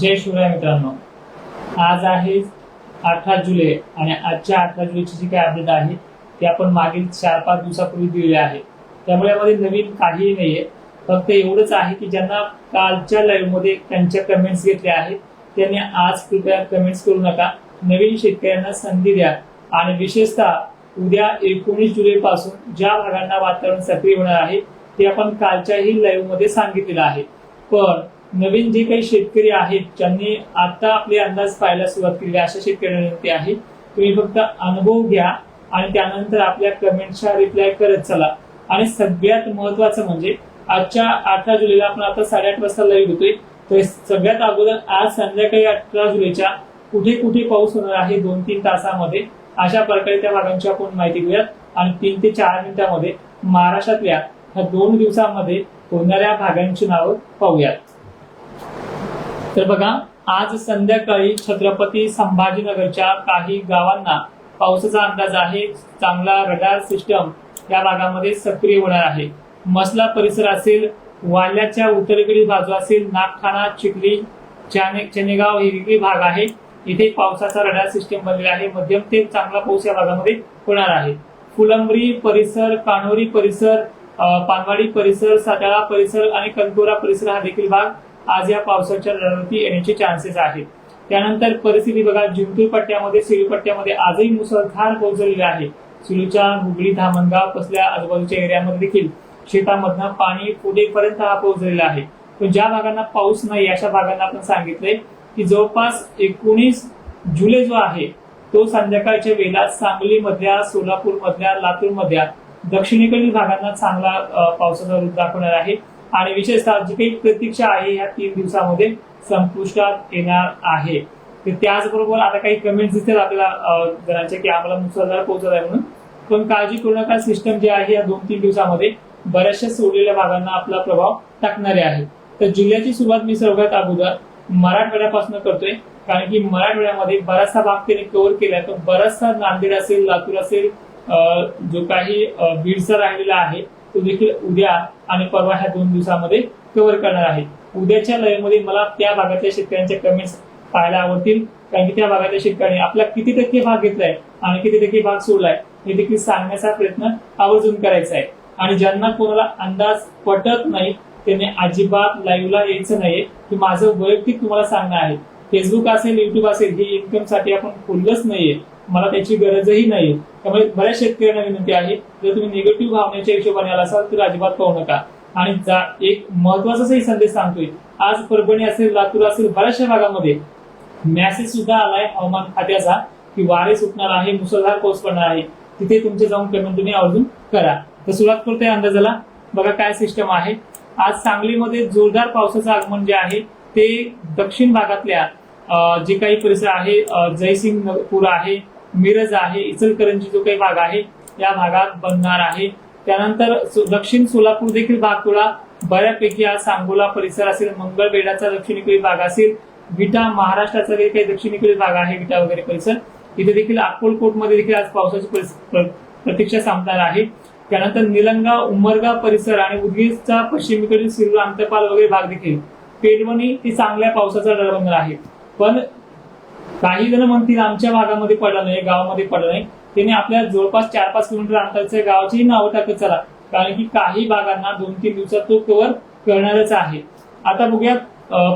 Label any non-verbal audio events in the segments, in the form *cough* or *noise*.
जय शिवराय मित्रांनो. आज आहे अठरा जुलै आणि आजच्या अठरा जुलैची जी काही अपडेट आहे ती आपण मागील चार पाच दिवसापूर्वी दिलेली आहे. त्यामुळे यामध्ये नवीन काहीही नाहीये. फक्त एवढंच आहे की ज्यांना कालच्या लाईव्हमध्ये त्यांच्या कमेंट्स घेतल्या आहेत त्यांनी आज कृपया कमेंट्स करू नका. नवीन शेतकऱ्यांना संधी द्या आणि विशेषतः उद्या एकोणीस जुलै पासून ज्या भागांना वातावरण सक्रिय होणार आहे ते आपण कालच्याही लाईव्हमध्ये सांगितलेलं आहे. पण नवीन जे काही शेतकरी आहेत ज्यांनी आता आपले अंदाज पाहायला सुरुवात केली अशा शेतकऱ्यांना विनंती आहे तुम्ही फक्त अनुभव घ्या आणि त्यानंतर आपल्या कमेंटच्या रिप्लाय करत चला. आणि सगळ्यात महत्वाचं म्हणजे आजच्या अठरा जुलैला आपण आता साडेआठ वाजता लाईव्ह होतोय तर सगळ्यात अगोदर आज संध्याकाळी अठरा जुलैच्या कुठे कुठे पाऊस होणार आहे दोन तीन तासामध्ये अशा प्रकारे त्या भागांची आपण माहिती घेऊयात. आणि तीन ते चार मिनिटांमध्ये महाराष्ट्रातल्या ह्या दोन दिवसामध्ये होणाऱ्या भागांची नावं पाहूयात. तर बघा आज संध्याकाळी छत्रपती संभाजीनगरच्या काही गावांना पावसाचा अंदाज आहे. चांगला रडार सिस्टम या भागामध्ये सक्रिय होणार आहे. मसला परिसर असेल वाल्याच्या उत्तरेकडील बाजू असेल नागठाणा चिखली चाने चनेगाव हे वेगळी भाग आहे इथे पावसाचा रडार सिस्टम बनलेला आहे. मध्यम ते चांगला पाऊस या भागामध्ये होणार आहे. फुलंब्री परिसर कान्होरी परिसर पानवाडी परिसर सातारा परिसर आणि कनकोरा परिसर हा देखील भाग आज या पावसाच्या रणवरती येण्याचे चान्सेस आहेत. त्यानंतर परिस्थिती बघा जिंतूर पट्ट्यामध्ये सिलू पट्ट्यामध्ये आजही मुसळधार पाऊस झालेला आहे. सिलूच्या हुगळी धामणगाव कसल्या आजूबाजूच्या एरियामध्ये देखील शेतामधनं पाणी पुढेपर्यंत हा पाऊस झालेला आहे. पण ज्या भागांना पाऊस नाही अशा भागांना आपण सांगितलंय की जवळपास एकोणीस जुलै जो आहे तो संध्याकाळच्या वेळेला सांगली मधल्या सोलापूर मधल्या लातूर मधल्या दक्षिणेकडील भागांना चांगला पावसाचा रूप दाखवणार आहे. आणि विशेषतः जी काही प्रतीक्षा आहे या तीन दिवसामध्ये संपुष्टात येणार आहे. तर त्याचबरोबर आता काही कमेंट्स दिसतात आपल्याला जणांच्या की आम्हाला मुसळधार पोहोचत आहे म्हणून. पण काळजी करू नका सिस्टम जे आहे या दोन तीन दिवसामध्ये बऱ्याचशा सोडलेल्या भागांना आपला प्रभाव टाकणारे आहे तर जिल्ह्याची सुरुवात मी सर्वात अगोदर मराठवाड्यापासून करतोय. कारण की मराठवाड्यामध्ये बराचसा भाग त्यांनी कव्हर केलाय. तर बराचसा नांदेड असेल लातूर असेल जो काही बीडचा राहिलेला आहे तो देखील उद्या आणि परवा ह्या दोन दिवसामध्ये कव्हर करणार आहे. उद्याच्या लयमध्ये मला त्या भागातल्या शेतकऱ्यांच्या कमेंट्स पाहायला आवडतील. कारण की त्या भागातल्या शेतकऱ्यांनी आपला किती टक्के भाग घेतलाय आणि किती टक्के भाग सोडलाय. हे देखील सांगण्याचा प्रयत्न आवर्जून करायचा आहे. आणि ज्यांना कोणाला अंदाज पटत नाही त्यांनी अजिबात लाईव्हला यायचं नाहीये. की माझं वैयक्तिक तुम्हाला सांगणं आहे. फेसबुक असेल युट्यूब असेल ही इन्कमसाठी आपण खोललंच नाहीये. मला त्याची गरजही नाही. त्यामुळे बऱ्याच शेतकऱ्यांना विनंती आहे जर तुम्ही निगेटिव्ह भावनेच्या हिशोबाने आला असाल तर अजिबात पाहू नका. आणि जा एक महत्वाचाही संदेश सांगतोय. आज परभणी असेल लातूर असेल बऱ्याचशा भागामध्ये मॅसेज सुद्धा आलाय हवामान खात्याचा की वारे सुटणार आहे मुसळधार पाऊस पडणार आहे. तिथे तुमचे जाऊन पेमेंट तुम्ही आवर्जून करा. तर सुरुवात करतोय अंदाजाला. बघा काय सिस्टम आहे. आज सांगलीमध्ये जोरदार पावसाचं आगमन जे आहे ते दक्षिण भागातल्या जे काही परिसर आहे जयसिंगपूर आहे मिरज आहे इचलकरंजी जो काही भाग आहे या भागात बनणार आहे. त्यानंतर दक्षिण सोलापूर देखील भाग थोडा बऱ्यापैकी आज सांगोला परिसर असेल मंगळवेढाचा दक्षिणेकडील भाग असेल विटा महाराष्ट्राचा जे काही दक्षिणेकडील भाग आहे विटा वगैरे परिसर. इथे देखील अक्कलकोटमध्ये देखील आज पावसाची प्रतीक्षा साधणार आहे. त्यानंतर निलंगा उमरगा परिसर आणि उदगीरचा पश्चिमेकडील सिरूर अंतपाल वगैरे भाग देखील. पेरवणी ती चांगल्या पावसाचा डर बनणार आहे. पण काही जण म्हणतील आमच्या भागामध्ये पडला नाही गावामध्ये पडला नाही. त्यांनी आपल्या जवळपास चार पाच किलोमीटर अंतरच्या गावाचीही नावं टाकत चला. कारण की काही भागांना दोन तीन दिवसात तो कव्हर करणारच आहे. आता बघूया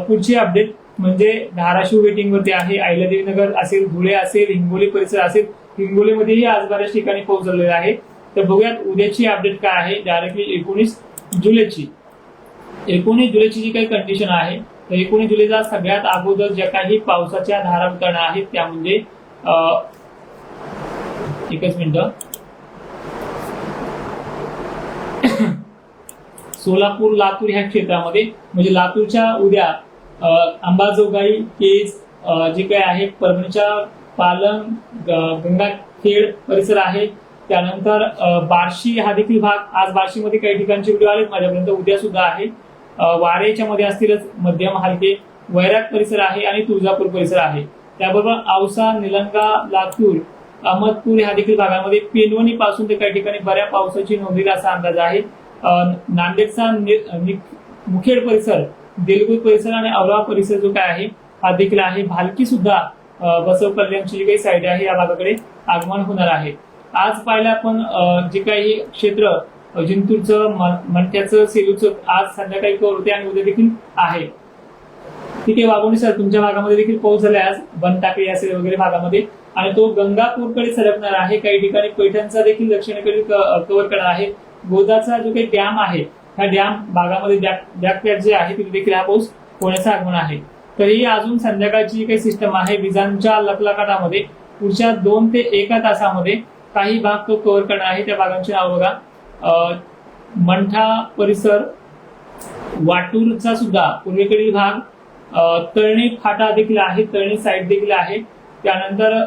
पुढची अपडेट म्हणजे धाराशिव वेटिंगमध्ये आहे. अहिल्यादेवी नगर असेल धुळे असेल हिंगोली परिसर असेल हिंगोलीमध्येही आज बऱ्याच ठिकाणी पाऊस झालेला आहे. तर बघूयात उद्याची अपडेट काय आहे. डायरेक्टली एकोणीस जुलैची. एकोणीस जुलैची जी काही कंडिशन आहे तर एकोणीस जुलैचा सगळ्यात अगोदर ज्या काही पावसाच्या धारा आहेत त्या म्हणजे अं, एकच मिनिट. *coughs* सोलापूर लातूर ह्या क्षेत्रामध्ये म्हणजे लातूरच्या उद्या अंबाजोगाई केज जे काही आहे परभणीच्या पालम गंगाखेड परिसर आहे. त्यानंतर बार्शी हा देखील भाग आज बार्शीमध्ये काही ठिकाणचे व्हिडिओ आलेत माझ्यापर्यंत उद्या सुद्धा आहे. वारेच्या मध्ये असतीलच मध्यम हलके वैराग परिसर आहे आणि तुळजापूर परिसर आहे. त्याबरोबर औसा निलंगा लातूर अहमदपूर ह्या देखील भागामध्ये पेनवणी पासून ते काही ठिकाणी बऱ्या पावसाची नोंदीला असा अंदाज आहे. नांदेडचा नि- मुखेड परिसर देलगूर परिसर आणि औरा परिसर जो काय आहे हा देखील आहे. भालकी सुद्धा बसव कल्याणची जी काही साईड आहे या भागाकडे आगमन होणार आहे. आज पाहिलं आपण जे काही क्षेत्र जिंतूरचं म- सेलूचं आज संध्याकाळी कवर होते आणि उद्या देखील आहे. ठीक आहे वाघोणी सर तुमच्या भागामध्ये देखील पाऊस झालाय आज. बनटाकळी असेल वगैरे भागामध्ये. आणि तो गंगापूरकडे सरकणार आहे. काही ठिकाणी पैठणचा देखील दक्षिणेकडे कव्हर करणार आहे. गोदाचा जो काही डॅम आहे ह्या डॅम भागामध्ये बॅकपॅक जे आहे तिथे देखील हा पाऊस होण्याचं आगमन आहे. तरीही अजून संध्याकाळची जी काही सिस्टम आहे विजांच्या लपलाकाटामध्ये पुढच्या दोन ते एका तासामध्ये काही भाग तो कव्हर करणार आहे. त्या भागांची नाव बघा. मंठा परिसर वाटूरचा सुद्धा पूर्वेकडील भाग तळणी फाटा देखील आहे तळणी साईड देखील आहे. त्यानंतर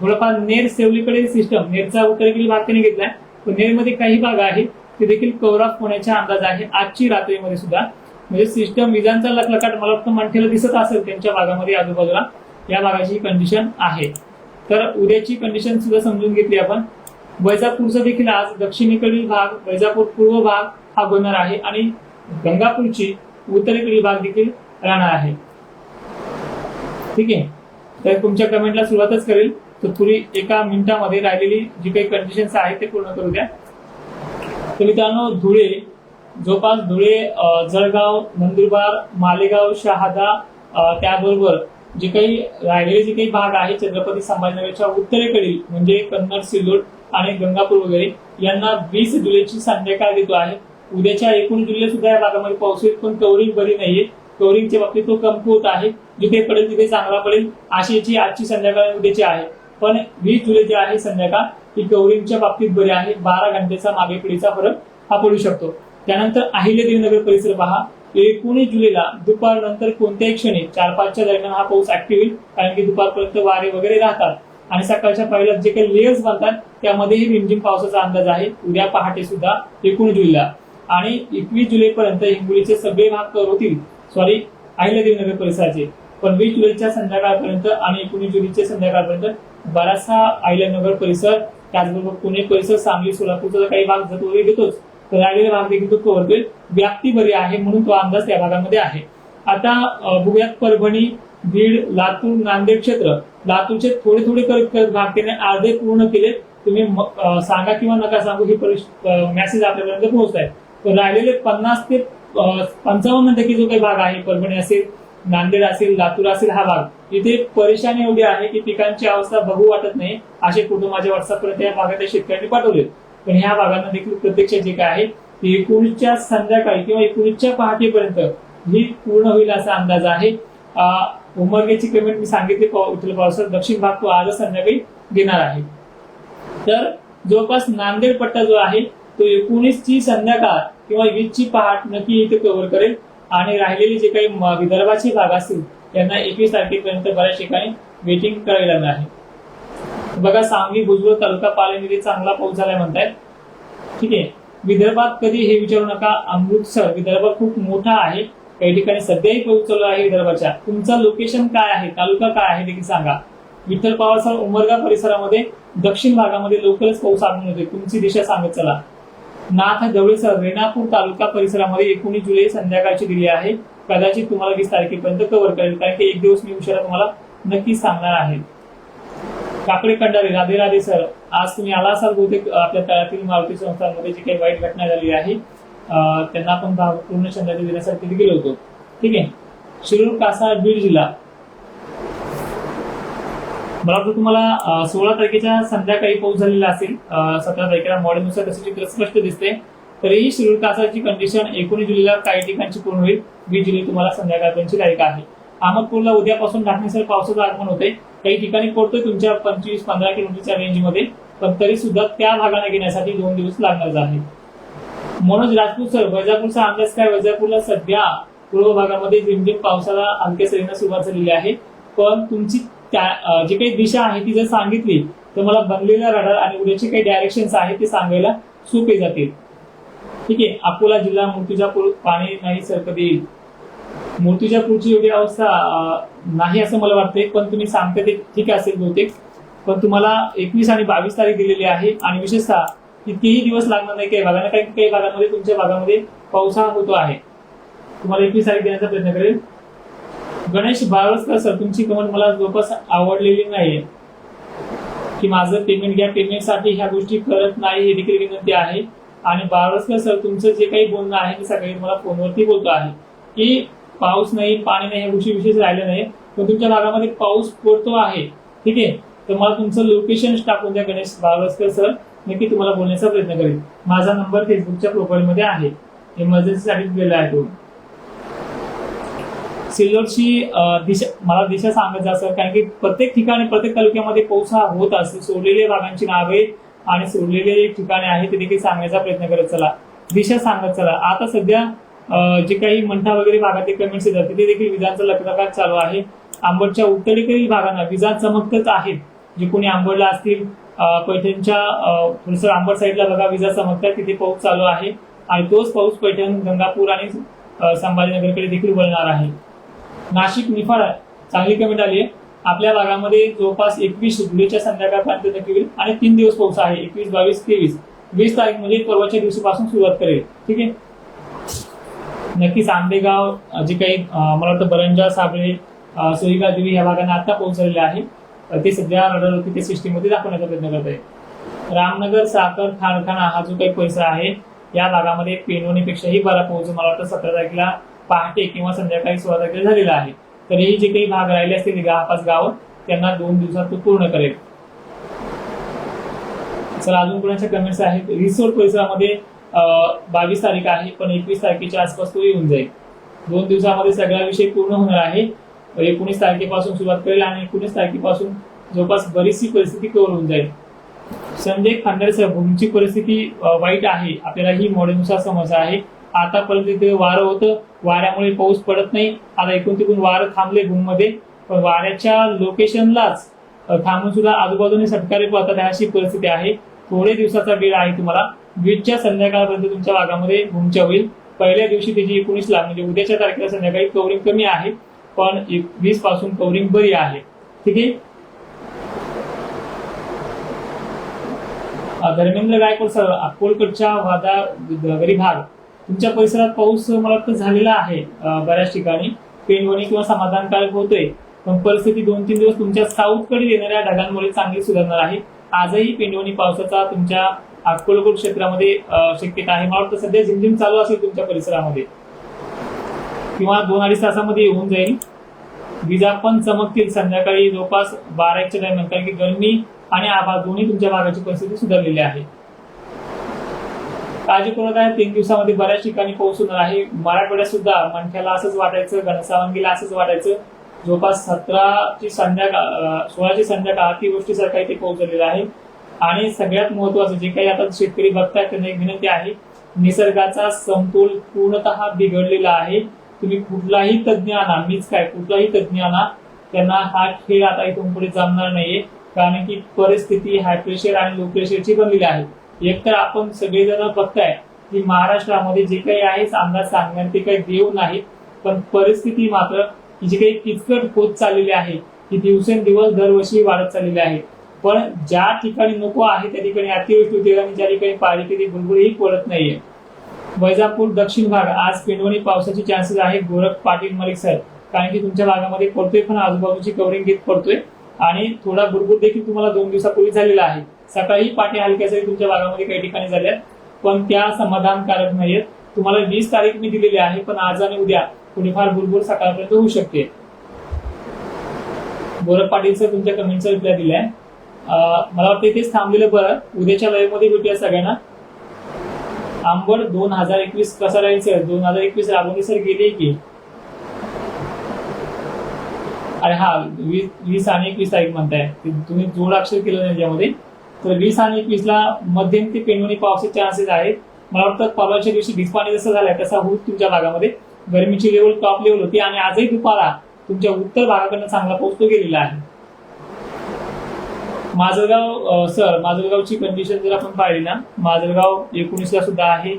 थोडंफार नेर सेवलीकडे सिस्टम नेरचा उत्तरेकडील भाग त्यांनी घेतलाय. पण नेरमध्ये काही भाग आहे ते देखील कव्हर ऑफ होण्याचा अंदाज आहे आजची रात्रीमध्ये सुद्धा. म्हणजे सिस्टम विजांचा लखलकाट मला वाटतं मंठेला दिसत असेल त्यांच्या भागामध्ये आजूबाजूला. या भागाची कंडिशन आहे. तर उद्याची कंडिशन सुद्धा समजून घेतली आपण. वैजापूरचा देखील आज दक्षिणेकडील भाग वैजापूर पूर्व भाग हा बनणार आहे आणि गंगापूरची उत्तरेकडील भाग देखील राहणार आहे. ठीक आहे? तर तुमच्या कमेंटला सुरुवातच करेल. तर पुरी एका मिनिटामध्ये राहिलेली जी काही कंडिशन्स आहेत ते पूर्ण करू द्या. तर मित्रांनो धुळे जवळपास धुळे जळगाव नंदुरबार मालेगाव शहादा त्याबरोबर जे काही राहिलेले जे काही भाग आहे छत्रपती संभाजीनगरच्या उत्तरेकडील म्हणजे कन्नड सिल्लोड आणि गंगापूर वगैरे यांना वीस जुलैची संध्याकाळ देतो. आहे उद्याच्या एकूण जुलै सुद्धा या भागामध्ये पाऊस येईल पण कवरिंग बरी नाहीये. कवरिंगच्या बाबतीत तो कमकुवत आहे. जिथे पडेल तिथे चांगला पडेल अशी आजची संध्याकाळ उद्याची आहे. पण वीस जुलै जे आहे संध्याकाळ ही कवरिंगच्या बाबतीत बरी आहे. बारा घंटेचा मागे पिढीचा फरक हा पडू शकतो. त्यानंतर अहिल्यादेवीनगर परिसर पहा. एकोणीस जुलैला दुपार नंतर कोणत्याही क्षणी चार पाचच्या दरम्यान हा पाऊस ऍक्टिव्ह होईल कारण की दुपारपर्यंत वारे वगैरे राहतात. आणि सकाळच्या पहिल्या जे काही लेयर्स बनतात त्यामध्येही रिमझिम पावसाचा अंदाज आहे. उद्या पहाटे सुद्धा एकोणीस जुलैला. आणि एकवीस जुलैपर्यंत हिंगोलीचे सगळे भाग कव्हर होतील. सॉरी अहिल्यादेवीनगर परिसराचे. पण वीस जुलैच्या संध्याकाळपर्यंत आणि एकोणीस जुलैच्या संध्याकाळपर्यंत बराचसा अहिल्यानगर परिसर त्याचबरोबर पुणे परिसर सांगली सोलापूरचा काही भाग जातो वगैरे घेतोच तर राहिलेले भाग देखील तो कव्हर करेल. व्याप्ती बरी आहे म्हणून तो अंदाज त्या भागामध्ये आहे. आता बघूयात परभणी बीड लातूर नांदेड क्षेत्र. लातूरचे थोडे थोडे करत करत भाग त्याने अर्धे पूर्ण केले. तुम्ही सांगा किंवा नका सांगू ही मेसेज आपल्यापर्यंत पोहोचताय तर राहिलेले पन्नास ते पंचावन्न टक्के जो काही भाग आहे परभणी असेल नांदेड असेल लातूर असेल हा भाग इथे परेशानी एवढी आहे की पिकांची अवस्था बघू वाटत नाही असे फोटो माझ्या व्हॉट्सअपपर्यंत या भागातल्या शेतकऱ्यांनी पाठवले पण ह्या भागांना देखील प्रत्यक्ष जे काय आहे ते एकोणीसच्या संध्याकाळी किंवा एकोणीसच्या पहाटेपर्यंत ही पूर्ण होईल असा अंदाज आहे. उमरगेची कमेंट मी सांगितली पाव- विठ्ठल पावसात. दक्षिण भाग तो आजच संध्याकाळी घेणार आहे. तर जवळपास नांदेड पट्टा जो आहे तो एकोणीस ची संध्याकाळ किंवा वीस ची पहाट नक्की इथे कव्हर करेल. आणि राहिलेले जे काही विदर्भाचे भाग असतील त्यांना एकवीस तारखेपर्यंत बऱ्याच ठिकाणी वेटिंग करावी लागणार आहे. बघा सांगली भुजबळ तालुका पालनीमध्ये चांगला पाऊस झालाय म्हणतायत. ठीक आहे. विदर्भात कधी हे विचारू नका. अमृतसर विदर्भ खूप मोठा आहे. काही ठिकाणी सध्याही पाऊस चालू आहे विदर्भाच्या. तुमचं लोकेशन काय आहे? तालुका काय आहे देखील सांगा. विठ्ठल पावसाळ उमरगा परिसरामध्ये दक्षिण भागामध्ये लवकरच पाऊस आगमन होते तुमची दिशा सांगत चला. नाथ जवळसर रेणापूर तालुका परिसरामध्ये एकोणीस जुलै संध्याकाळची दिली आहे. कदाचित तुम्हाला वीस तारखेपर्यंत कव्हर करेल कारण की एक दिवस मी उशिरा तुम्हाला नक्की सांगणार आहे. काकडे कंडारे राधे राधे सर आज तुम्ही आला असाल बहुतेक आपल्या तळातील मारुती संस्थांमध्ये जी काही वाईट घटना झाली आहे. त्यांना आपण पूर्ण श्रद्धांजली देण्यासाठी तिथे गेलो होतो. ठीक आहे? शिरूर कासा बीड जिल्हा. मला वाटतं तुम्हाला सोळा तारखेच्या संध्याकाळी पाऊस झालेला असेल. सतरा तारखेला मॉडेलनुसार तसे चित्र स्पष्ट दिसते. तरीही शिरूर कासाची कंडिशन एकोणीस जुलैला काही ठिकाणची पूर्ण होईल. वीस जुलै तुम्हाला संध्याकाळपर्यंतची तारीख आहे. अहमदपूरला उद्यापासून ढाकणीसर पावसाचं आगमन होते काही ठिकाणी पडतोय तुमच्या पंचवीस पंधरा किलोमीटरच्या रेंजमध्ये पण तरी सुद्धा त्या भागाला घेण्यासाठी दोन दिवस लागणार आहे मनोज राजपूत सर वैजापूरचा अंदाज काय? वैजापूरला सध्या पूर्व भागामध्ये जिमजिम पावसाला हलक्या सरीनं सुरुवात झालेली आहे. पण तुमची त्या जी काही दिशा आहे ती जर सांगितली तर मला बनलेला रडार आणि उद्याचे काही डायरेक्शन्स आहेत ते सांगायला सोपे जातील. ठीक आहे अकोला जिल्हा मूर्तिजापूर पाणी नाही सर कधी येईल? मूर्तिजापूरची एवढी अवस्था नाही असं मला वाटतंय पण तुम्ही सांगता ते ठीक असेल बहुतेक. पण तुम्हाला एकवीस आणि बावीस तारीख दिलेली आहे आणि विशेषतः कितीही दिवस लागणार नाही काही भागांना काही काही भागामध्ये तुमच्या भागामध्ये पाऊस हा होतो आहे. तुम्हाला एकवीस तारीख देण्याचा प्रयत्न करेल. गणेश बाळवस्कर सर तुमची कमेंट मला जवळपास आवडलेली नाही की माझं पेमेंट घ्या पेमेंटसाठी ह्या गोष्टी करत नाही ही देखील विनंती आहे. आणि बाळवस्कर सर तुमचं जे काही बोलणं आहे ते सगळे मला फोनवरती बोलतो आहे. की पाऊस नाही पाणी नाही ह्या गोष्टी विशेष राहिल्या नाही पण तुमच्या भागामध्ये पाऊस पडतो आहे. ठीक आहे? तर मला तुमचं लोकेशन टाकून द्या गणेश बाळवस्कर सर. नक्की तुम्हाला बोलण्याचा प्रयत्न करेल माझा नंबर फेसबुकच्या प्रोफाईलमध्ये आहे. इमर्जन्सीसाठी दिलेला आहे तो. सिल्लोडची दिशा मला दिशा सांगत जा सर. कारण की प्रत्येक ठिकाणी प्रत्येक तालुक्यामध्ये पाऊस हा होत असतो. सोडलेल्या भागांची नावे आणि सोडलेले जे ठिकाणे आहेत ते देखील सांगण्याचा प्रयत्न करत चला. दिशा सांगत चला. आता सध्या जे काही मंठा वगैरे भागातील कमेंट्स येतात तिथे देखील विजांचा लखलखाट चालू आहे. आंबडच्या उत्तरेकडील भागांना विजा चमकतच आहेत जे कोणी आंबडला असतील पैठणच्या अं, थोडंसं आंबड साईडला बघा विजा चमकतात तिथे पाऊस चालू आहे. आणि तोच पाऊस पैठण गंगापूर आणि संभाजीनगरकडे देखील वळणार आहे. नाशिक निफाड चांगली कमेंट आली आहे. आपल्या भागामध्ये जवळपास एकवीस जुलैच्या संध्याकाळपर्यंत नक्की होईल आणि तीन दिवस पाऊस आहे. एकवीस बावीस तेवीस. वीस तारीख म्हणजे परवाच्या दिवशीपासून सुरुवात करेल. ठीक आहे? नक्कीच आंबेगाव जे काही मला वाटतं बरंजा साबळे सोयगाव देवी या भागांना आता पोहोचलेले आहे. ते सध्या रडर होती त्या सिस्टीममध्ये दाखवण्याचा प्रयत्न करत आहे रामनगर साखर कारखाना हा जो काही पैसा आहे या भागामध्ये पेनवणीपेक्षाही बरा पाऊस मला वाटतं सतरा तारखेला पहाटे किंवा संध्याकाळी सोळा तारखेला झालेला आहे. तर हे जे काही भाग राहिले असतील दहा पाच गाव त्यांना दोन दिवसात तो पूर्ण करेल. चला अजून कोणाच्या कमेंट्स आहेत? रिसोर्ट परिसरामध्ये बावीस तारीख आहे पण एकवीस तारखेच्या आसपास तो येऊन जाईल. दोन दिवसामध्ये सगळा विषय पूर्ण होणार आहे. एकोणीस तारखेपासून सुरुवात करेल आणि एकोणीस तारखेपासून जवळपास बरीचशी परिस्थिती कव्हर होऊन जाईल. संजय सर भूमीची परिस्थिती वाईट आहे. आपल्याला ही मॉडेलनुसार समज आहे. आतापर्यंत तिथे वारं होतं. वाऱ्यामुळे पाऊस पडत नाही. आता एकूण तिकून वारं थांबले भूममध्ये. पण वाऱ्याच्या लोकेशनलाच थांबून सुद्धा आजूबाजूने सटकारे पडतात अशी परिस्थिती आहे. थोडे दिवसाचा वेळ आहे तुम्हाला. वीसच्या संध्याकाळपर्यंत तुमच्या भागामध्ये भूमच्या होईल. पहिल्या दिवशी त्याची एकोणीसला म्हणजे उद्याच्या तारखेला संध्याकाळी कवरिंग कमी आहे. पण वीसपासून कवरिंग बरी आहे. ठीक आहे? धर्मेंद्र गायकवाड सर अकोलकडच्या वादा गरी भाग. तुमच्या परिसरात पाऊस मला वाटतं झालेला आहे बऱ्याच ठिकाणी. पेनवणी किंवा समाधानकारक होतोय. पण परिस्थिती दोन तीन दिवस तुमच्या साऊथकडे येणाऱ्या ढगांमुळे चांगली सुधारणार आहे. आजही पेंडवणी पावसाचा तुमच्या अकोलकोट क्षेत्रामध्ये शक्यता आहे. मला वाटतं सध्या झिमझिम चालू असेल तुमच्या परिसरामध्ये. किंवा दोन अडीच तासामध्ये येऊन जाईल. विजा पण चमकतील संध्याकाळी जवळपास बारा एकच्या दरम्यान. कारण की गरमी आणि आभाळ दोन्ही तुमच्या भागाची परिस्थिती सुधारलेली आहे. काळजी करत आहे तीन दिवसामध्ये बऱ्याच ठिकाणी पाऊस होणार आहे. मराठवाड्यात सुद्धा मंठ्याला असंच वाटायचं घनसावंगीला असंच वाटायचं. जवळपास सतराची संध्याकाळ सोळाची संध्याकाळ ती गोष्टीसारखा इथे ते झालेला आहे. आणि सगळ्यात महत्वाचं जे काही आता शेतकरी बघतायत त्यांना एक विनंती आहे निसर्गाचा समतोल पूर्णतः बिघडलेला आहे. तुम्ही कुठलाही तज्ज्ञ आणा मीच काय कुठलाही तज्ज्ञ आणा त्यांना हा खेळ आता इथून पुढे जमणार नाहीये. कारण की परिस्थिती हाय प्रेशर आणि लो प्रेशरची बनलेली आहे. एकतर आपण सगळेजण बघताय की महाराष्ट्रामध्ये जे काही आहे अंदाज सांगणार ते काही देव नाही पण परिस्थिती मात्र जी काही किचकट होत चाललेली आहे ती दिवसेंदिवस दरवर्षी वाढत चाललेली आहे. पण ज्या ठिकाणी नको आहे त्या ठिकाणी अतिवृष्टी होते आणि ज्या ठिकाणी पाहिजे तिथे बुलबुलही पडत नाहीये. वैजापूर दक्षिण भाग. आज पेंडवणी पावसाचे चान्सेस आहे गोरख पाटील मलिक सर. कारण की तुमच्या भागामध्ये पडतोय पण आजूबाजूची कव्हरिंग घेत पडतोय. आणि थोडा बुरबुर देखील तुम्हाला दोन दिवसापूर्वी झालेला आहे. सकाळी पाटे हलक्या सरी तुमच्या भागामध्ये काही ठिकाणी झाल्यात. पण त्या समाधानकारक नाहीयेत. तुम्हाला वीस तारीख मी दिलेली आहे पण आज आणि उद्या थोडीफार बुरबुर सकाळपर्यंत होऊ शकते. गोरख पाटील सर तुमच्या कमेंटचा रिप्लाय दिलाय. मला वाटतं इथेच थांबलेलं बरं. उद्याच्या लाईव्हमध्ये भेटूया सगळ्यांना. आंबड दोन हजार एकवीस कसा राहील सर दोन हजार एकवीस राबवणी सर गेली की? अरे हा वीस वीस आणि एकवीस तारीख म्हणताय. तुम्ही जोड अक्षर केलं नाही त्याच्यामध्ये तर वीस आणि एकवीस ला मध्यम ते पेनवणी पावसाचे चान्सेस आहेत. मला वाटतं परवाच्या दिवशी भिजपाणी जसं झालंय तसा होत तुमच्या भागामध्ये. गरमीची लेवल टॉप लेवल होती आणि आजही दुपारा तुमच्या उत्तर भागाकडनं चांगला पोहोचतो गेलेला आहे. माजलगाव सर माजलगावची कंडिशन जर आपण पाहिली ना माजलगाव एकोणीसला सुद्धा आहे.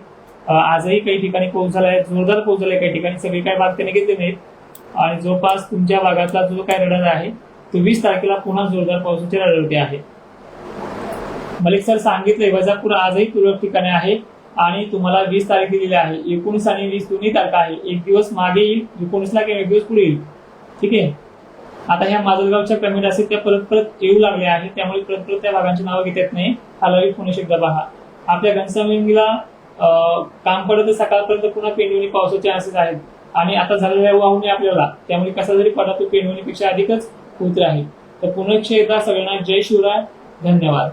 आजही काही ठिकाणी पाऊस आहे जोरदार पाऊस आहे काही ठिकाणी. सगळे काही भाग त्याने घेतले नाहीत. आणि जवळपास तुमच्या भागातला जो काही रडार आहे तो वीस तारखेला पुन्हा जोरदार पावसाची रडारती आहे. मलिक सर सांगितलंय वजापूर आजही तुरळक ठिकाणी आहे आणि तुम्हाला वीस तारीख दिलेली आहे. एकोणीस आणि वीस दोन्ही तारखा आहे. एक दिवस मागे येईल एकोणीसला किंवा एक दिवस पुढे येईल. ठीक आहे? आता ह्या माजलगावच्या कमेंट असेल त्या परत परत येऊ लागल्या आहेत. त्यामुळे परत परत त्या भागांची नावं घेता येत नाही. हा पुणे शब्द पहा. आपल्या घनसावंगीला काम पडत सकाळपर्यंत पुन्हा पेंडवणी पावसाचे चान्सेस आहेत. आणि आता झालेल्या वाहून आपल्याला त्यामुळे कसा जरी पडा तो पेंडवणीपेक्षा अधिकच होत राहील तर पुन्हा एकदा सगळ्यांना जय शिवराय. धन्यवाद.